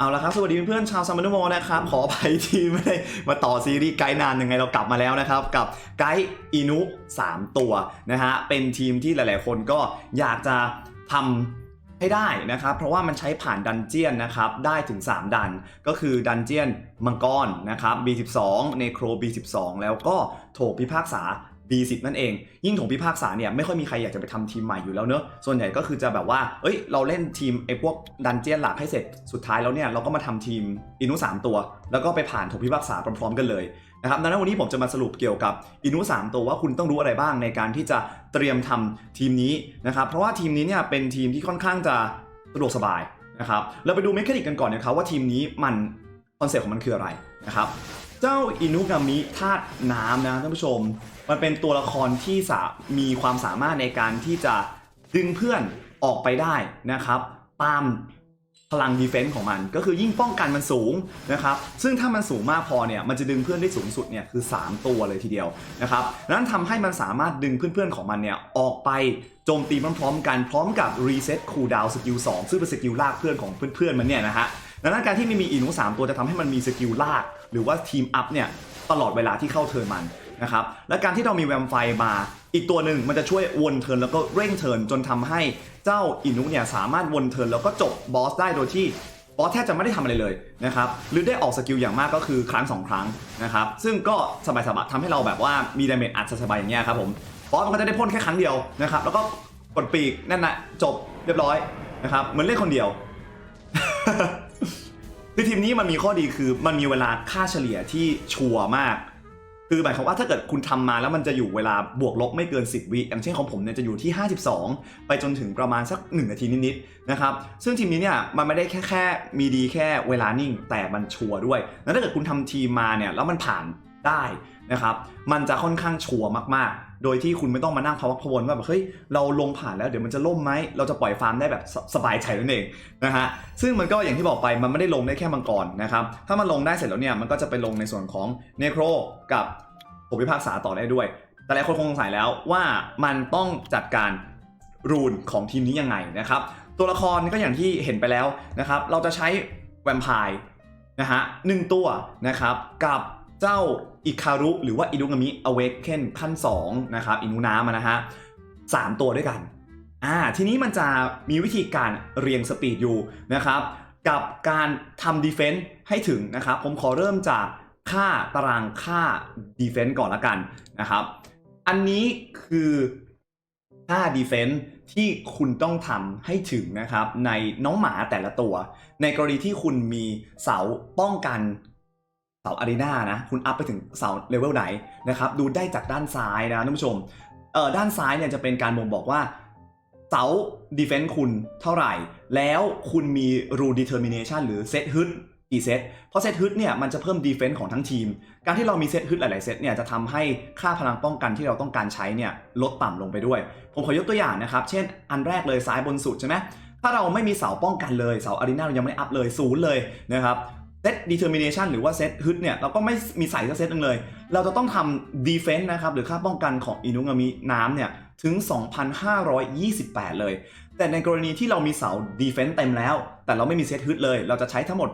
เอาละครับ สวัสดีเพื่อนๆชาวซัมมอนโมนะครับ ขออภัยที่ไม่ได้มาต่อซีรีส์ไกด์นานยังไงเรากลับมาแล้วนะครับ กับไกด์อินุ 3 ตัวนะฮะ เป็นทีมที่หลายๆคนก็อยากจะทำให้ได้นะครับ เพราะว่ามันใช้ผ่านดันเจียนนะครับ ได้ถึง 3 ดัน ก็คือดันเจียนมังกรนะครับ B12 เนโคร B12 แล้วก็โถพิพากษา B10 นั่นเอง ยิ่งโถพิพากษาเนี่ยไม่ค่อยมีใครอยากจะไปทำทีมใหม่อยู่แล้วเนอะส่วนใหญ่ก็คือจะแบบว่าเอ้ยเราเล่นทีมไอ้พวกดันเจียนหลักให้เสร็จสุดท้ายแล้วเนี่ยเราก็มาทำทีมอินุ 3 ตัว แล้วก็ไปผ่านโถพิพากษาพร้อมๆกันเลยนะครับดังนั้นวันนี้ผมจะมาสรุปเกี่ยวกับอินุ 3 ตัวว่าคุณต้องรู้อะไรบ้างในการที่จะเตรียมทำทีมนี้นะครับเพราะว่าทีมนี้เนี่ยเป็นทีมที่ค่อนข้างจะสะดวกสบายนะครับเราไปดูเมคานิกกันก่อนนะครับว่าทีมนี้มันคอนเซ็ปต์ของมันคืออะไรนะครับเจ้าอินุกามิธาตุน้ำนะท่านผู้ชม มันเป็นตัวละครที่สามีความสามารถในการที่จะดึงเพื่อนออกไปได้นะครับตามพลังดีเฟนส์ของมันก็คือยิ่งป้องกันมันสูงนะครับซึ่งถ้ามันสูงมากพอเนี่ยมันจะดึงเพื่อนได้สูงสุดเนี่ยคือ 3 ตัวเลยทีเดียวนะครับนั้นทำให้มันสามารถดึงเพื่อนๆของมันเนี่ยออกไปโจมตีพร้อมๆกันพร้อมกับรีเซ็ตคูลดาวน์สกิล2ซึ่งเป็นสกิลลากเพื่อนของเพื่อนๆมันเนี่ยนะฮะดังนั้นการที่มันมีอินุสามตัวจะทำให้มันมีสกิลลาก หรือว่าทีมอัพเนี่ยตลอดเวลาที่เข้าเทิร์นมัน นะครับ และการที่เรามีแวมไฟมาอีกตัวหนึ่งมันจะช่วยวนเทินแล้วก็เร่งเทินจนทำให้เจ้าอินุเนี่ยสามารถวนเทินแล้วก็จบบอสได้โดยที่บอสแทบจะไม่ได้ทำอะไรเลยนะครับหรือได้ออกสกิลอย่างมากก็คือครั้งสองครั้งนะครับซึ่งก็สบายๆทำให้เราแบบว่ามีดาเมจอัดสบายๆอย่างเงี้ยครับผมบอสมันก็จะได้พ่นแค่ครั้งเดียวนะครับแล้วก็กดปีกนั่นนะจบเรียบร้อยนะครับเหมือนเล่นคนเดียวคือทีมนี้มันมีข้อดีคือมันมีเวลาค่าเฉลี่ยที่ชัวร์มาก คือหมายความว่าถ้าเกิดคุณทำมาแล้วมันจะอยู่เวลาบวกลบไม่เกิน 10 วิอย่างเช่นของผมเนี่ยจะอยู่ที่ 52 ไปจนถึงประมาณสัก 1 นาทีนิดๆนะครับซึ่งทีมนี้เนี่ยมันไม่ได้แค่แค่มีดีแค่เวลานิ่ง แต่มันชัวร์ด้วยแล้วถ้าเกิดคุณทำทีมมาเนี่ยแล้วมันผ่านได้นะครับมันจะค่อนข้างชัวร์มากๆ โดยที่คุณไม่ต้องมานั่งพะวักพวนว่าแบบเฮ้ยเราลงผ่านแล้วเดี๋ยวมันจะล่มไหมเราจะปล่อยฟาร์มได้แบบสสบายใจนั่นเองนะฮะซึ่งมันก็อย่างที่บอกไปมันไม่ได้ลงได้แค่มังกรนะครับถ้ามันลงได้เสร็จแล้วเนี่ยมันก็จะไปลงในส่วนของเนโครกับผมพิพากษาต่อได้ด้วย แต่หลายคนคงสงสัยแล้วว่ามันต้องจัดการรูนของทีมนี้ยังไงนะครับ ตัวละครก็อย่างที่เห็นไปแล้วนะครับ เราจะใช้แวมไพร์นะฮะหนึ่งตัวนะครับกับ เจ้าอิคารุหรือว่าอินุงามิอเวกเคนขั้น2นะครับอินุน้ำนะฮะสามตัวด้วยกันอ่าทีนี้มันจะมีวิธีการเรียงสปีดอยู่นะครับกับการทำดีเฟน n ์ให้ถึงนะครับผมขอเริ่มจากค่าตารางค่าดีเฟน n ์ก่อนละกันนะครับ อันนี้คือค่าดีเฟน n ์ที่คุณต้องทำให้ถึงนะครับในน้องหมาแต่ละตัว ในกรณีที่คุณมีเสาป้องกันาอารีนานะ คุณอัพไปถึงเสาเลเวลไหนนะครับดูได้จากด้านซ้ายนะท่านผู้ชมเอ่อด้านซ้ายเนี่ยจะเป็นการบ่งบอกว่าเสา defense คุณเท่าไหร่ แล้วคุณมี rule determination หรือ set hit กี่เซต เพราะ set hit เนี่ยมันจะเพิ่ม defense ของทั้งทีม การที่เรามี set hit หลาย ๆ เซตเนี่ยจะทำให้ค่าพลังป้องกันที่เราต้องการใช้เนี่ยลดต่ำลงไปด้วย ผมขอยกตัวอย่างนะครับ เช่นอันแรกเลยซ้ายบนสุดใช่ไหมถ้าเราไม่มีเสาป้องกันเลย เสาอารีนาเรายังไม่อัพเลยศูนย์เลยนะครับ set determination หรือว่า set hit เนี่ยเราก็ไม่มีใส่สักเซตนึงเลย เราจะต้องทำ defense นะครับ หรือค่าป้องกันของอินุงามิน้ำเนี่ยถึง 2,528 เลย แต่ในกรณีที่เรามีเสา defense เต็มแล้ว แต่เราไม่มีเซตฮึดเลย เราจะใช้ทั้งหมด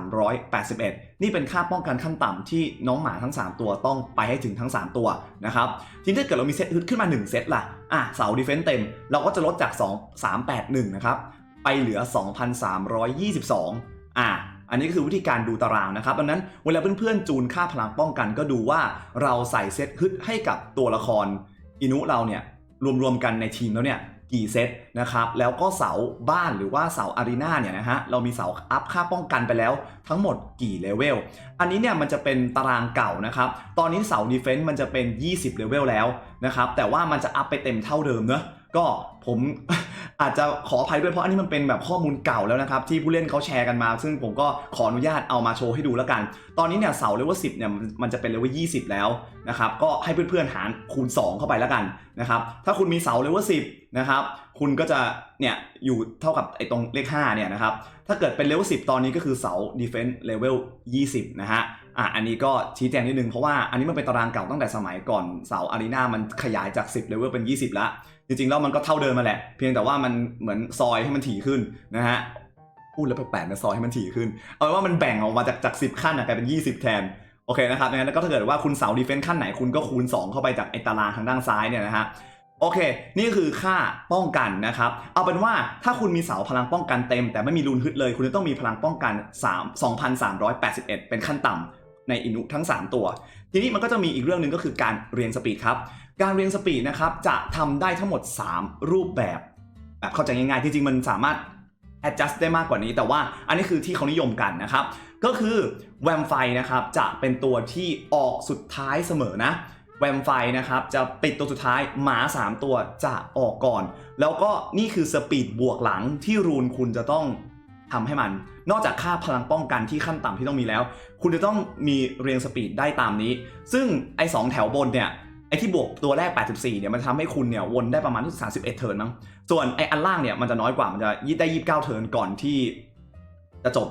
2,381 นี่เป็นค่าป้องกันขั้นต่ำที่น้องหมาทั้ง 3 ตัวต้องไปให้ถึงทั้ง 3 ตัวนะครับทีนี้ถ้าเกิดเรามีเซตฮึดขึ้นมา 1 เซตล่ะอะเสา defense เต็ม เราก็จะลดจาก 2 381 นะครับไปเหลือ 2,322 อะ อันนี้ก็คือวิธีการดูตารางนะครับดังนั้นเวลาเพื่อนๆจูนค่าพลังป้องกัน ก็ดูว่าเราใส่เซตฮึดให้กับตัวละครอินุเราเนี่ยรวมๆกันในทีมแล้วเนี่ยกี่เซตนะครับแล้วก็เสาบ้านหรือว่าเสาอารีนาเนี่ยนะฮะเรามีเสาอัพค่าป้องกันไปแล้วทั้งหมดกี่เลเวลอันนี้เนี่ยมันจะเป็นตารางเก่านะครับตอนนี้เสาดีเฟนซ์มันจะเป็น 20เลเวลแล้วนะครับแต่ว่ามันจะอัพไปเต็มเท่าเดิมเนอะก็ผม อาจจะขออภัยด้วยเพราะอันนี้มันเป็นแบบข้อมูลเก่าแล้วนะครับที่ผู้เล่นเขาแชร์กันมา ซึ่งผมก็ขออนุญาตเอามาโชว์ให้ดูแล้วกัน ตอนนี้เนี่ยเสาเลเวล10เนี่ยมันจะเป็นเลเวล20แล้วนะครับก็ให้เพื่อนๆหารคูณ 2 เข้าไปแล้วกันนะครับถ้าคุณมีเสาเลเวล10นะครับคุณก็จะเนี่ยอยู่เท่ากับไอ้ตรงเลข5เนี่ยนะครับถ้าเกิดเป็นเลเวล10 ตอนนี้ก็คือเสา defense level 20 นะฮะอะอันนี้ก็ชี้แจงนิดนึงเพราะว่าอันนี้มันเป็นตารางเก่าตั้งแต่สมัยก่อนเสาอารีนามันขยายจาก 10เลเวลเป็น 20แล้ว จริงๆแล้วมันก็เท่าเดิมมาแหละ เพียงแต่ว่ามันเหมือนซอยให้มันถี่ขึ้นนะฮะพูดแล้วแปลกๆนะซอยให้มันถี่ขึ้น เอาเป็นว่ามันแบ่งออกมาจากจากสิบขั้นอะกลายเป็น 20 แทนโอเคนะครับงั้นแล้วก็ถ้าเกิดว่าคุณเสาดีเฟนซ์ขั้นไหนคุณก็คูณ 2 เข้าไปจากไอ้ตารางทางด้านซ้ายเนี่ยนะฮะโอเค นี่คือค่าป้องกันนะครับ เอาเป็นว่าถ้าคุณมีเสาพลังป้องกันเต็ม แต่ไม่มีรูนฮึดเลย คุณจะต้องมีพลังป้องกัน 3 2,381 เป็นขั้นต่ำในอินุทั้ง 3 ตัว ทีนี้มันก็จะมีอีกเรื่องหนึ่งก็คือการเรียงสปีดครับ การเรียงสปีดนะครับจะทำได้ทั้งหมด 3 รูปแบบแบบเข้าใจง่ายๆ ที่จริงมันสามารถ adjust ได้มากกว่านี้ แต่ว่าอันนี้คือที่เขานิยมกันนะครับ ก็คือแวมไฟนะครับจะเป็นตัวที่ออกสุดท้ายเสมอนะแวมไฟนะครับจะปิดตัวสุดท้ายหมา 3 ตัวจะออกก่อน แล้วก็นี่คือสปีดบวกหลังที่รูนคุณจะต้องทำให้มัน นอกจากค่าพลังป้องกันที่ขั้นต่ำที่ต้องมีแล้ว คุณจะต้องมีเรียงสปีดได้ตามนี้ ซึ่งไอ้สองแถวบนเนี่ย ไอ้ที่บวกตัวแรก 84 เนี่ย มันทำให้คุณเนี่ยวนได้ประมาณที่31 เทิร์นมั้ง ส่วนไอ้อันล่างเนี่ยมันจะน้อยกว่า มันจะยี่ได้ 29 เทิร์นก่อนที่จะจบ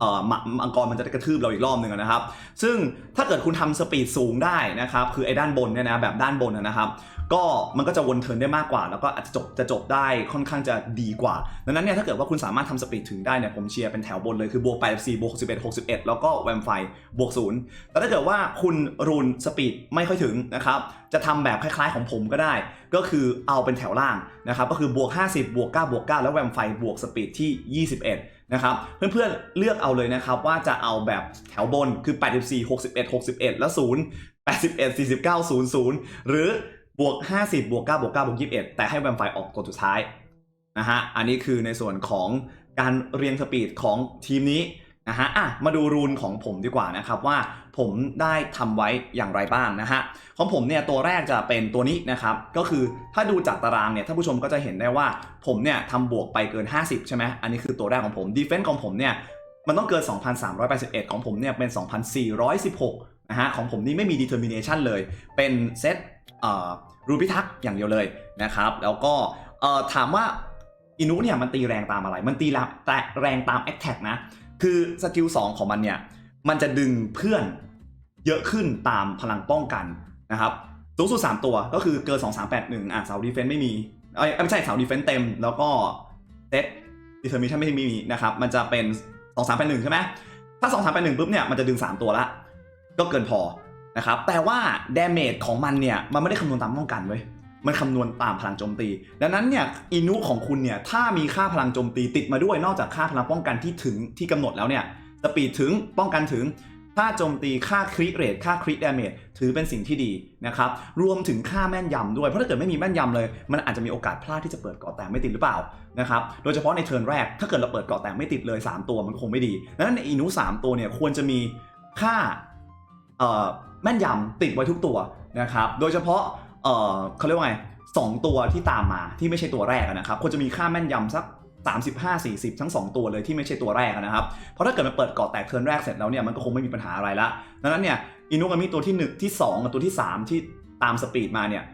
เอ่อมังกรมันจะกระทืบเราอีกรอบหนึ่งนะครับ ซึ่งถ้าเกิดคุณทำสปีดสูงได้นะครับ คือไอ้ด้านบนเนี่ยนะแบบด้านบนนะครับ ก็มันก็จะวนเทิร์นได้มากกว่า แล้วก็อาจจะจบจะจบได้ค่อนข้างจะดีกว่า ดังนั้นเนี่ยถ้าเกิดว่าคุณสามารถทำสปีดถึงได้เนี่ยผมเชียร์เป็นแถวบนเลยคือบวก84บวก61 61แล้วก็แวมไฟบวก0แต่ถ้าเกิดว่าคุณรูนสปีดไม่ค่อยถึงนะครับจะทำแบบคล้ายๆของผมก็ได้ ก็คือเอาเป็นแถวล่างนะครับก็คือบวก 50 บวก 9 บวก 9 แล้วแวมไฟบวกสปีดที่ 21 นะครับเพื่อนๆเลือกเอาเลยนะครับว่าจะเอาแบบแถวบนคือ 84 61 61 แล้ว 0 81 49 00 หรือบวก 50 บวก 9 บวก 9 บวก 21 แต่ให้แวมไฟออกตัวสุดท้ายนะฮะอันนี้คือในส่วนของการเรียงสปีดของทีมนี้ นะฮะอะมาดูรูนของผมดีกว่านะครับว่าผมได้ทำไว้อย่างไรบ้างนะฮะของผมเนี่ยตัวแรกจะเป็นตัวนี้นะครับก็คือถ้าดูจากตารางเนี่ยท่านผู้ชมก็จะเห็นได้ว่าผมเนี่ยทำบวกไปเกิน 50 ใช่ไหมอันนี้คือตัวแรกของผมดีเฟน s ์ของผมเนี่ยมันต้องเกิน 2,381 ของผมเนี่ยเป็น 2,416นะฮะของผมนี่ไม่มี determination เลย เป็นเซตเอ่อรูพิทักษ์อย่างเดียวเลยนะครับแล้วก็เอ่อถามว่าอินุเนี่ยมันตีแรงตามอะไร มันตีแรงแต่แรงตาม attack นะ คือสกิล2ของมันเนี่ย มันจะดึงเพื่อนเยอะขึ้นตามพลังป้องกันนะครับสูงสุด 3 ตัวก็คือเกิน 2 3 8 1 อะเสาดีเฟนต์ไม่มีเอ้ยไม่ใช่เสาดีเฟนต์เต็ม แล้วก็เซตดีเทอร์มิชันไม่มีนะครับ มันจะเป็น 2 3 8 1 ใช่ไหมถ้า 2 3 8 1ปุ๊บเนี่ย มันจะดึง 3 ตัวละ ก็เกินพอนะครับแต่ว่าดาเมจของมันเนี่ย มันไม่ได้คำนวณตามป้องกันเว้ย มันคำนวณตามพลังโจมตี ดังนั้นเนี่ยอินุของคุณเนี่ยถ้ามีค่าพลังโจมตีติดมาด้วยนอกจากค่าพลังป้องกันที่ถึงที่กำหนดแล้วเนี่ยสปีดถึงป้องกันถึงค่าโจมตีค่าคริเรทค่าคริดาเมจถือเป็นสิ่งที่ดีนะครับรวมถึงค่าแม่นยำด้วย เพราะถ้าเกิดไม่มีแม่นยำเลย มันอาจจะมีโอกาสพลาดที่จะเปิดเกาะแตกไม่ติดหรือเปล่านะครับโดยเฉพาะในเทิร์นแรกถ้าเกิดเราเปิดเกาะแตกไม่ติดเลย 3 ตัวมันคงไม่ดีดังนั้นในอินุ3 ตัวเนี่ยควรจะมีค่าแม่นยำติดไว้ทุกตัวนะครับโดยเฉพาะ เออเขาเรียกว่าไงสองตัวที่ตามมาที่ไม่ใช่ตัวแรกนะครับควรจะมีค่าแม่นยำสัก 35 40 ทั้ง 2 ตัวเลยที่ไม่ใช่ตัวแรกนะครับ เพราะถ้าเกิดมันเปิดเกาะแตกเทิร์นแรกเสร็จแล้วเนี่ยมันก็คงไม่มีปัญหาอะไรละดังนั้นเนี่ยอินุกามิตัวที่ 1 ที่ 2 กับตัวที่ 3 ที่ตามสปีดมาเนี่ย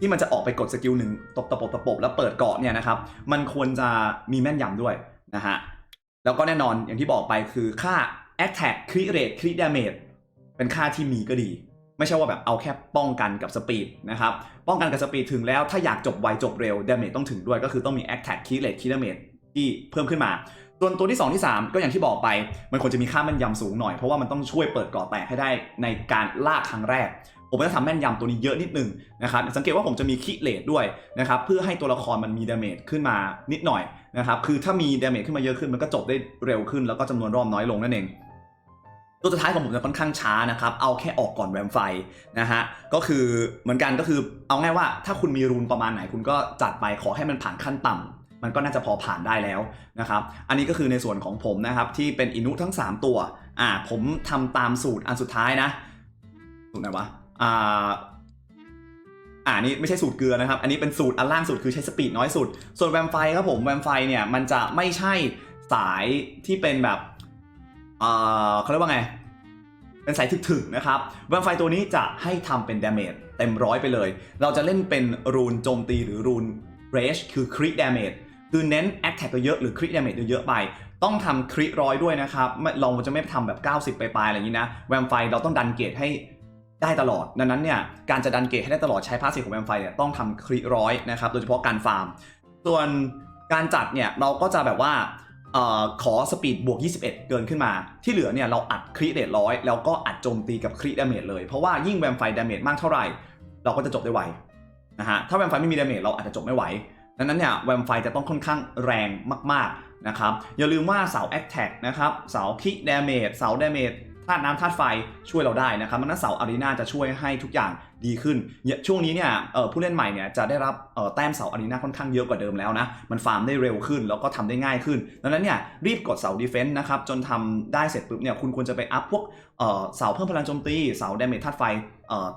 ที่มันจะออกไปกดสกิลหนึ่งตบตะปบตะปบแล้วเปิดเกาะเนี่ยนะครับมันควรจะมีแม่นยำด้วยนะฮะแล้วก็แน่นอนอย่างที่บอกไปคือค่า attack crit rate crit damage เป็นค่าที่มีก็ดี ไม่ใช่ว่าแบบเอาแค่ป้องกันกับสปีดนะครับ ป้องกันกับสปีดถึงแล้วถ้าอยากจบไวจบเร็วดาเมจต้องถึงด้วยก็คือต้องมี attack key rate key damage ที่เพิ่มขึ้นมา ส่วนตัวที่ 2 ที่ 3 ก็อย่างที่บอกไป มันควรจะมีค่าแม่นยำสูงหน่อย เพราะว่ามันต้องช่วยเปิดก่อแตกให้ได้ในการลากครั้งแรก ผมจะทำแม่นยำตัวนี้เยอะนิดนึงนะครับสังเกตว่าผมจะมีคิเลตด้วยนะครับเพื่อให้ตัวละครมันมีดาเมจขึ้นมานิดหน่อยนะครับคือถ้ามีดาเมจขึ้นมาเยอะขึ้นมันก็จบได้เร็วขึ้น แล้วก็จำนวนรอบน้อยลงนั่นเอง ตัวสุดท้ายของผมจะค่อนข้างช้านะครับ เอาแค่ออกก่อนแวมไฟนะฮะ ก็คือเหมือนกันก็คือเอาง่ายว่าถ้าคุณมีรูนประมาณไหนคุณก็จัดไปขอให้มันผ่านขั้นต่ำมันก็น่าจะพอผ่านได้แล้วนะครับ อันนี้ก็คือในส่วนของผมนะครับที่เป็นอินุทั้ง 3 ตัว อ่า ผมทำตามสูตรอันสุดท้ายนะ สูตรไหนวะ อ่าอ่านี่ไม่ใช่สูตรเกลือนะครับ อันนี้เป็นสูตรอันล่างสุดคือใช้สปีดน้อยสุด ส่วนแวมไฟครับผม แวมไฟเนี่ยมันจะไม่ใช่สายที่เป็นแบบ เขาเรียกว่าไง เป็นสายถึกๆนะครับแวมไฟตัวนี้จะให้ทำเป็นดาเมจเต็มร้อยไปเลย เราจะเล่นเป็นรูนโจมตีหรือรูนเรชคือคริดาเมจคือเน้นแอคแท็กเยอะหรือคริดาเมจเยอะๆไป ต้องทำคริร้อยด้วยนะครับเราจะไม่ทำแบบ 90 ไปปลายๆอะไรอย่างนี้นะแวมไฟเราต้องดันเกตให้ได้ตลอด ดังนั้นเนี่ยการจะดันเกตให้ได้ตลอดใช้พาสซีฟของแวมไฟเนี่ยต้องทำคริร้อยนะครับโดยเฉพาะการฟาร์ม ส่วนการจัดเนี่ยเราก็จะแบบว่า ขอสปีดบวก 21 เกินขึ้นมา ที่เหลือเนี่ยเราอัดคริเดตร้อยแล้วก็อัดโจมตีกับคริดาเมจเลย เพราะว่ายิ่งแวมไฟดาเมจมากเท่าไหร่ เราก็จะจบได้ไวนะฮะถ้าแวมไฟไม่มีดาเมจเราอาจจะจบไม่ไหวดังนั้นเนี่ยแวมไฟจะต้องค่อนข้างแรงมากๆนะครับอย่าลืมว่าเสาแอคแท็กนะครับเสาคิดาเมจเสาดาเมจ ธาตุน้ำธาตุไฟช่วยเราได้นะครับดังนั้นเสาอารีนาจะช่วยให้ทุกอย่างดีขึ้นเนี่ยช่วงนี้เนี่ยผู้เล่นใหม่เนี่ยจะได้รับแต้มเสาอารีนาค่อนข้างเยอะกว่าเดิมแล้วนะ มันฟาร์มได้เร็วขึ้นแล้วก็ทำได้ง่ายขึ้น ดังนั้นเนี่ยรีบกดเสาดีเฟนต์นะครับจนทำได้เสร็จปุ๊บเนี่ยคุณควรจะไปอัพพวกเสาเพิ่มพลังโจมตี เสาดาเมจธาตุไฟ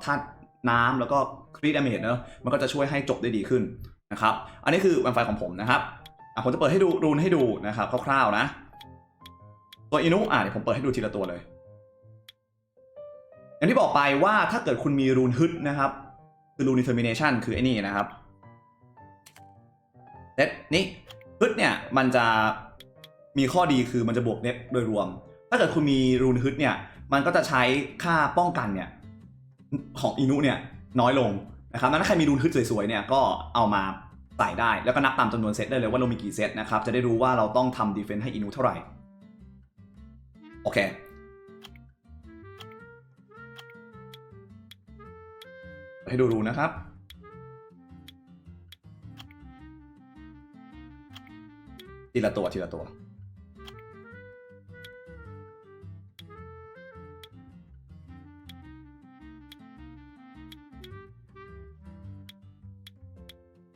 ธาตุน้ำแล้วก็ครีดาเมจเนอะมันก็จะช่วยให้จบได้ดีขึ้นนะครับอันนี้คือแวมไฟของผมนะครับผมจะเปิดให้ดูรูนให้ดูนะครับคร่าวๆนะตัวอินุอะเดี๋ยวผมเปิดให้ดูทีละตัวเลย อย่างที่บอกไปว่าถ้าเกิดคุณมีรูนฮึดนะครับ คือรูน determination คือไอ้นี่นะครับเน็ตนี่ฮึดเนี่ยมันจะมีข้อดีคือมันจะบวกเน็ตโดยรวม ถ้าเกิดคุณมีรูนฮึดเนี่ยมันก็จะใช้ค่าป้องกันเนี่ยของอินุเนี่ยน้อยลงนะครับนั้นถ้าใครมีรูนฮึดสวยๆเนี่ยก็เอามาใส่ได้แล้วก็นับตามจำนวนเซตได้เลยว่าเรามีกี่เซตนะครับจะได้รู้ว่าเราต้องทำดีเฟนต์ให้อินุเท่าไหร่โอเค ให้ดูรูนะครับ ทีละตัวทีละตัว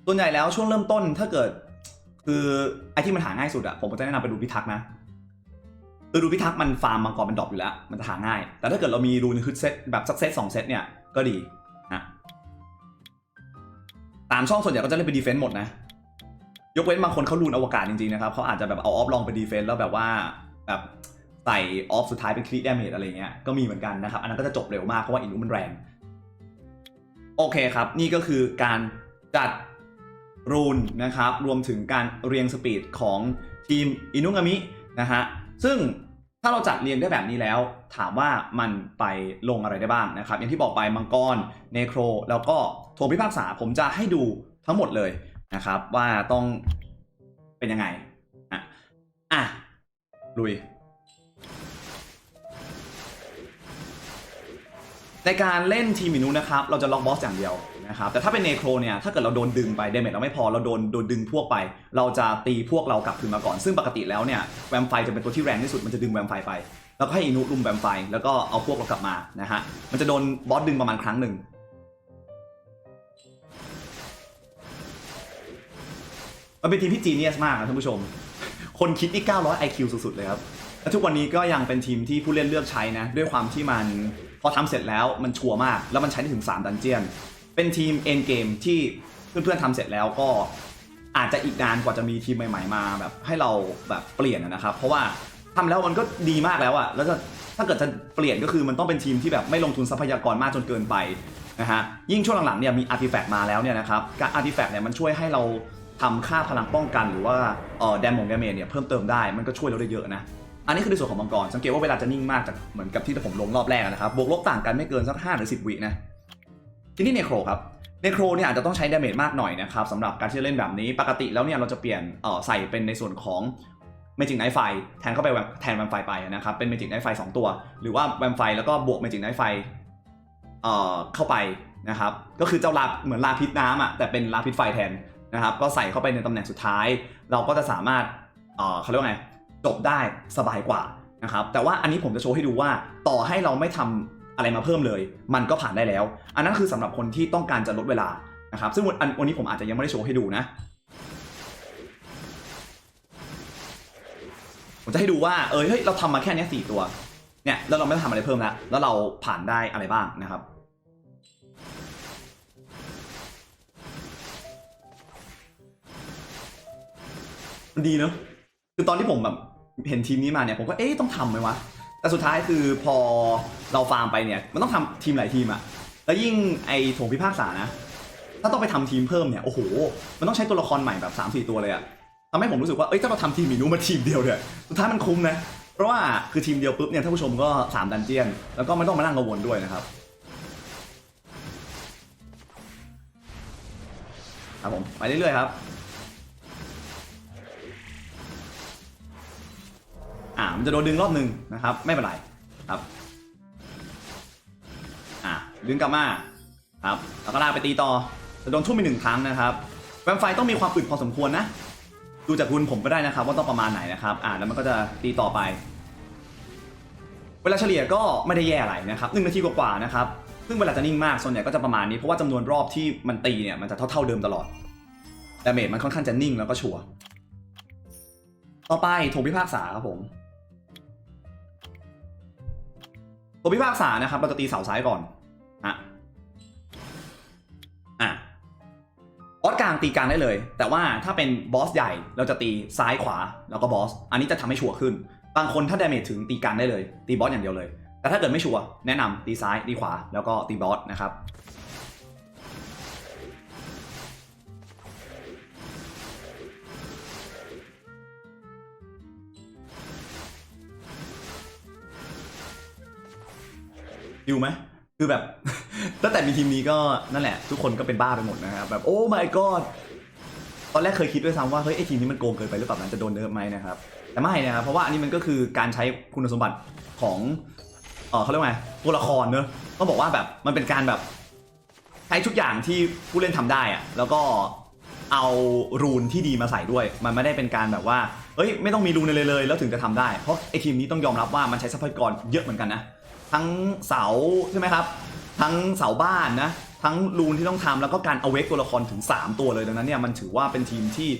ส่วนใหญ่แล้วช่วงเริ่มต้นถ้าเกิด คือไอที่มันหาง่ายสุดอะผมก็จะแนะนำไปดูพิทักษ์นะคือดูพิทักษ์มันฟาร์มมังกรเป็นดอกอยู่แล้ว มันจะหาง่าย แต่ถ้าเกิดเรามีรูนคือเซตแบบสักเซตสองเซตเนี่ยก็ดี ตามช่องส่วนใหญ่ก็จะเล่นเป็นดีเฟนต์หมดนะ ยกเว้นบางคนเขารูนอวกาศจริงๆนะครับเขาอาจจะแบบเอาออฟลองไปดีเฟนต์แล้วแบบว่าแบบใส่ออฟสุดท้ายเป็นคลิดดเมจอะไรเงี้ยก็มีเหมือนกันนะครับ อันนั้นก็จะจบเร็วมากเพราะว่าอินุมันแรง โอเคครับ นี่ก็คือการจัดรูนนะครับ รวมถึงการเรียงสปีดของทีมอินุงามินะฮะซึ่ง ถ้าเราจัดเรียงได้แบบนี้แล้ว ถามว่ามันไปลงอะไรได้บ้างนะครับ อย่างที่บอกไปมังกรเนโคร แล้วก็โทพิพากษาผมจะให้ดูทั้งหมดเลยนะครับ ว่าต้องเป็นยังไง อะ อะ ลุย ในการเล่นทีมมินูนะครับ เราจะล็อกบอสอย่างเดียว นะครับแต่ถ้าเป็นเนโครเนี่ยถ้าเกิดเราโดนดึงไปเดเมจเราไม่พอเราโดนโดนดึงพวกไป เราจะตีพวกเรากลับคืนมาก่อน ซึ่งปกติแล้วเนี่ยแวมไฟจะเป็นตัวที่แรงที่สุดมันจะดึงแวมไฟไป แล้วก็ให้อินุรุมแวมไฟแล้วก็เอาพวกเรากลับมานะฮะมันจะโดนบอสดึงประมาณครั้งหนึ่งมันเป็นทีมที่จีเนียสมากนะท่านผู้ชม คนคิดนี่ 900 IQ สุดๆเลยครับและทุกวันนี้ก็ยังเป็นทีมที่ผู้เล่นเลือกใช้นะ ด้วยความที่มันพอทำเสร็จแล้วมันชัวร์มาก แล้วมันใช้ได้ถึง 3 ดันเจียน เป็นทีมเอ็นเกมที่เพื่อนๆทำเสร็จแล้วก็อาจจะอีกนานกว่าจะมีทีมใหม่ ๆ มาแบบให้เราแบบเปลี่ยนนะครับ เพราะว่าทำแล้วมันก็ดีมากแล้วอะแล้วจะถ้าเกิดจะเปลี่ยนก็คือมันต้องเป็นทีมที่แบบไม่ลงทุนทรัพยากรมากจนเกินไปนะฮะยิ่งช่วงหลังๆเนี่ยมีอาร์ติแฟกต์มาแล้วเนี่ยนะครับการอาร์ติแฟกต์เนี่ยมันช่วยให้เราทำค่าพลังป้องกันหรือว่าเอ่อแดมงแดเมจเนี่ยเพิ่มเติมได้มันก็ช่วยเราได้เยอะนะอันนี้คือในส่วนของมังกรสังเกตว่าเวลาจะนิ่งมากจากเหมือนกับที่ผมลงรอบแรกนะครับบวกลบต่างกันไม่เกินสัก5หรือ10วินะ ทีนี้เนโครครับเนโครเนี่ยอาจจะต้องใช้ดาเมจมากหน่อยนะครับสำหรับการที่จะเล่นแบบนี้ปกติแล้วเนี่ยเราจะเปลี่ยนเอ่อใส่เป็นในส่วนของเมจิกไนท์ไฟแทนเข้าไปแทนแวมไฟไปนะครับเป็นเมจิกไนท์ไฟสองตัว หรือว่าแวมไฟแล้วก็บวกเมจิกไนท์ไฟเอ่อเข้าไปนะครับก็คือเจ้าลาเหมือนลาพิษน้ำอะแต่เป็นลาพิษไฟแทนนะครับก็ใส่เข้าไปในตำแหน่งสุดท้าย เราก็จะสามารถเอ่อเขาเรียกว่าไงจบได้สบายกว่านะครับแต่ว่าอันนี้ผมจะโชว์ให้ดูว่าต่อให้เราไม่ทำ อะไรมาเพิ่มเลย มันก็ผ่านได้แล้ว อันนั้นคือสำหรับคนที่ต้องการจะลดเวลานะครับ ซึ่งวันนี้ผมอาจจะยังไม่ได้โชว์ให้ดูนะ ผมจะให้ดูว่าเออเฮ้ยเราทำมาแค่เนี้ยสี่ตัว เนี่ยแล้วเราไม่ต้องทำอะไรเพิ่มแล้วแล้วเราผ่านได้อะไรบ้างนะครับมันดีเนอะคือตอนที่ผมแบบเห็นทีมนี้มาเนี่ยผมก็เอ๊ะต้องทำไหมวะ แต่สุดท้ายคือพอเราฟาร์มไปเนี่ย มันต้องทำทีมหลายทีมอะแล้วยิ่งไอ้โถงพิพากษานะ ถ้าต้องไปทำทีมเพิ่มเนี่ย โอ้โห มันต้องใช้ตัวละครใหม่แบบ3 4ตัวเลยอะทำให้ผมรู้สึกว่า เอ้ย ถ้าเราทำทีมมีนูมาทีมเดียวเนี่ย สุดท้ายมันคุ้มนะ เพราะว่าคือทีมเดียวปุ๊บเนี่ย ท่านผู้ชมก็3ดันเจียน แล้วก็ไม่ต้องมานั่งกังวลด้วยนะครับ ครับผม ไปเรื่อยๆครับ อ่ามันจะโดนดึงรอบหนึ่งนะครับ ไม่เป็นไรครับ อ่าดึงกลับมาครับแล้วก็ลากไปตีต่อจะโดนทุ่มไปหนึ่งครั้งนะครับแวมไฟต้องมีความอึดพอสมควรนะดูจากคุณผมก็ได้นะครับ ว่าต้องประมาณไหนนะครับอ่าแล้วมันก็จะตีต่อไป เวลาเฉลี่ยก็ไม่ได้แย่อะไรนะครับหนึ่งนาทีกว่าๆนะครับซึ่งเวลาจะนิ่งมากส่วนใหญ่ก็จะประมาณนี้เพราะว่าจำนวนรอบที่มันตีเนี่ยมันจะเท่าๆเดิมตลอดดาเมจมันค่อนข้างจะนิ่งแล้วก็ชัวร์ต่อไปโถพิพากษาครับผมัวพิพากษานะครับ เราจะตีเสาซ้ายก่อนอะอะบอสกลางตีกลางได้เลย แต่ว่าถ้าเป็นบอสใหญ่เราจะตีซ้ายขวาแล้วก็บอส อันนี้จะทำให้ชัวร์ขึ้น บางคนถ้าดาเมจถึงตีกลางได้เลย ตีบอสอย่างเดียวเลย แต่ถ้าเกิดไม่ชัวร์แนะนำตีซ้ายตีขวาแล้วก็ตีบอสนะครับ อยู่ไหมคือแบบ ตั้งแต่มีทีมนี้ก็นั่นแหละ ทุกคนก็เป็นบ้าไปหมดนะครับแบบโอ้ my god ตอนแรกเคยคิดด้วยซ้ำว่าเฮ้ยไอทีมนี้มันโกงเกินไปหรือเปล่ามันจะโดนเนิร์ฟไหมนะครับแต่ไม่นะครับเพราะว่าอันนี้มันก็คือการใช้คุณสมบัติของเออเขาเรียกว่าไงตัวละครเนอะต้องบอกว่าแบบมันเป็นการแบบใช้ทุกอย่างที่ผู้เล่นทำได้อะแล้วก็เอารูนที่ดีมาใส่ด้วย มันไม่ได้เป็นการแบบว่าเฮ้ยไม่ต้องมีรูนเลยเลย แล้วถึงจะทำได้เพราะไอทีมนี้ต้องยอมรับว่ามันใช้ทรัพยากรเยอะเหมือนกันนะ ทั้งเสาใช่ไหมครับ ทั้งเสาบ้านนะทั้งรูนที่ต้องทำแล้วก็การเอาเวกตัวละครถึง 3 ตัวเลยดังนั้นเนี่ยมันถือว่าเป็นทีมที่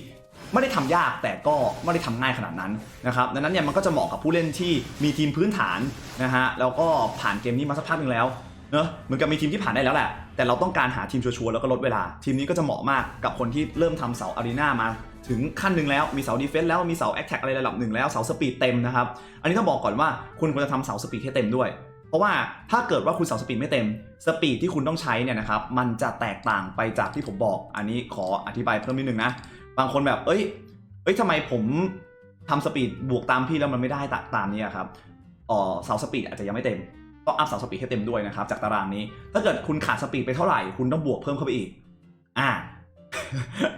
ไม่ได้ทำยากแต่ก็ไม่ได้ทำง่ายขนาดนั้นนะครับดังนั้นเนี่ยมันก็จะเหมาะกับผู้เล่นที่มีทีมพื้นฐานนะฮะแล้วก็ผ่านเกมนี้มาสักพักหนึ่งแล้วเนอะเหมือนกับมีทีมที่ผ่านได้แล้วแหละ แต่เราต้องการหาทีมชัวร์ๆแล้วก็ลดเวลา ทีมนี้ก็จะเหมาะมากกับคนที่เริ่มทำเสาอารีนามาถึงขั้นหนึ่งแล้วมีเสาดีเฟนส์แล้วมีเสาแอคแท็กอะไรระดับหนึ่งแล้วเสาสปีดเต็มนะครับ อันนี้ต้องบอกก่อนว่าคุณควรจะทำเสาสปีดให้เต็มด้วย เพราะว่าถ้าเกิดว่าคุณเสาสปีดไม่เต็ม สปีดที่คุณต้องใช้เนี่ยนะครับ มันจะแตกต่างไปจากที่ผมบอก อันนี้ขออธิบายเพิ่มนิดนึงนะ บางคนแบบ เอ้ย เอ้ยทำไมผมทำสปีดบวกตามพี่แล้วมันไม่ได้ตตามนี้ครับอ๋อเสาสปีดอาจจะยังไม่เต็ม ต้องอัพเสาสปีดให้เต็มด้วยนะครับ จากตารางนี้ ถ้าเกิดคุณขาดสปีดไปเท่าไหร่ คุณต้องบวกเพิ่มเข้าไปอีก อ่า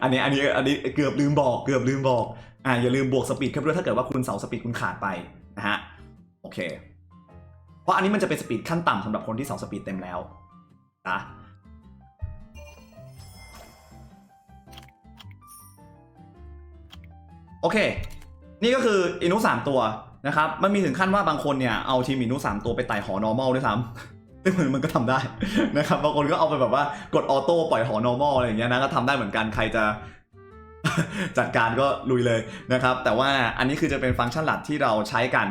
อันนี้ อันนี้ อันนี้เกือบลืมบอก เกือบลืมบอก อ่า อย่าลืมบวกสปีดเข้าไปด้วยถ้าเกิดว่าคุณเสาสปีดคุณขาดไปนะฮะ โอเค ราะอันนี้มันจะเป็นสปีดขั้นต่ำสำหรับคนที่เสาสปีดเต็มแล้วนะโอเค นี่ก็คืออินุสามตัวนะครับ มันมีถึงขั้นว่าบางคนเนี่ยเอาทีมอินุสามตัวไปไต่หอ normal ด้วยซ้ำซึ่งมันมันก็ทำได้นะครับ บางคนก็เอาไปแบบว่ากดออโต้ปล่อยหอ normal อะไรอย่างเงี้ยนะก็ทำได้เหมือนกันใครจะจัดการก็ลุยเลยนะครับ แต่ว่าอันนี้คือจะเป็นฟังก์ชันหลักที่เราใช้กัน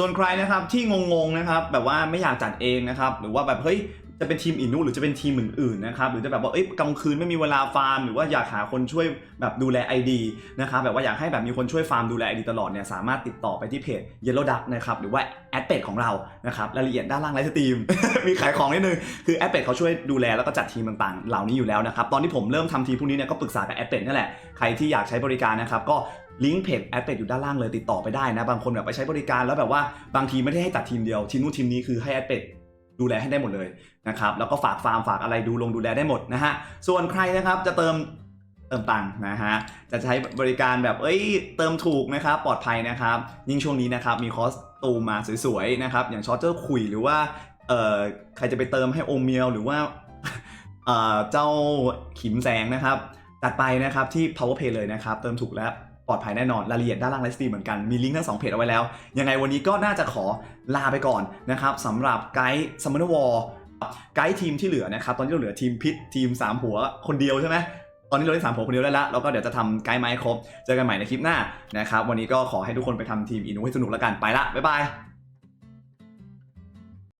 ส่วนใครนะครับที่งงๆนะครับแบบว่าไม่อยากจัดเองนะครับหรือว่าแบบเฮ้ย จะเป็นทีมอินุหรือจะเป็นทีมอื่นๆนะครับหรือจะแบบว่าเอ้ยกลางคืนไม่มีเวลาฟาร์ม หรือว่าอยากหาคนช่วยแบบดูแล ID นะครับแบบว่าอยากให้แบบมีคนช่วยฟาร์มดูแล ID ตลอดเนี่ยสามารถติดต่อไปที่เพจ Yellow Duck นะครับหรือว่าแอดเป็ดของเรานะครับรายละเอียดด้านล่างไลฟ์สตรีม มีขายของนิดนึง คือแอดเป็ดเขาช่วยดูแลแล้วก็จัดทีมต่างๆ เหล่านี้อยู่แล้วนะครับตอนที่ผมเริ่มทำทีมพวกนี้เนี่ยก็ปรึกษากับแอดเป็ดนี่แหละใครที่อยากใช้บริการนะครับก็ลิงก์เพจแอดเป็ดอยู่ด้านล่างเลยติดต่อไปได้นะบางคนแบบไปใช้บริการแล้วแบบว่าบางทีไม่ได้ให้ตัดทีมเดียวทีมนู้นทีมนี้คือให้แอดเป็ดดูแลให้ได้หมดเลย นะครับแล้วก็ฝากฟาร์มฝากอะไรดูลงดูแลได้หมดนะฮะส่วนใครนะครับจะเติมเติมตังค์นะฮะ จะใช้บริการแบบ เอ้ย เติมถูกนะครับ ปลอดภัยนะครับ ยิ่งช่วงนี้นะครับ มีคอสตูมมาสวยๆนะครับ อย่างชอตเจอร์คุยหรือว่า เอ่อ ใครจะไปเติมให้โอเมียวหรือว่า เอ่อ เจ้าขิมแสงนะครับจัดไปนะครับที่ powerpay เลยนะครับ เติมถูกและปลอดภัยแน่นอน รายละเอียดด้านล่างไลฟ์สตรีมเหมือนกัน มีลิงก์ทั้งสองเพจเอาไว้แล้ว ยังไงวันนี้ก็น่าจะขอลาไปก่อนนะครับสำหรับไกด์ซัมมอนวอล ไกด์ทีมที่เหลือนะครับตอนนี้เราเหลือทีมพิษทีม 3 หัวคนเดียวใช่ไหมตอนนี้เราได้สามหัวคนเดียวได้แล้วแล้วก็เดี๋ยวจะทำไกด์ไม้ครบ เจอกันใหม่ในคลิปหน้านะครับวันนี้ก็ขอให้ทุกคนไปทำทีมอินูให้สนุกแล้วกันไปละบ๊ายบาย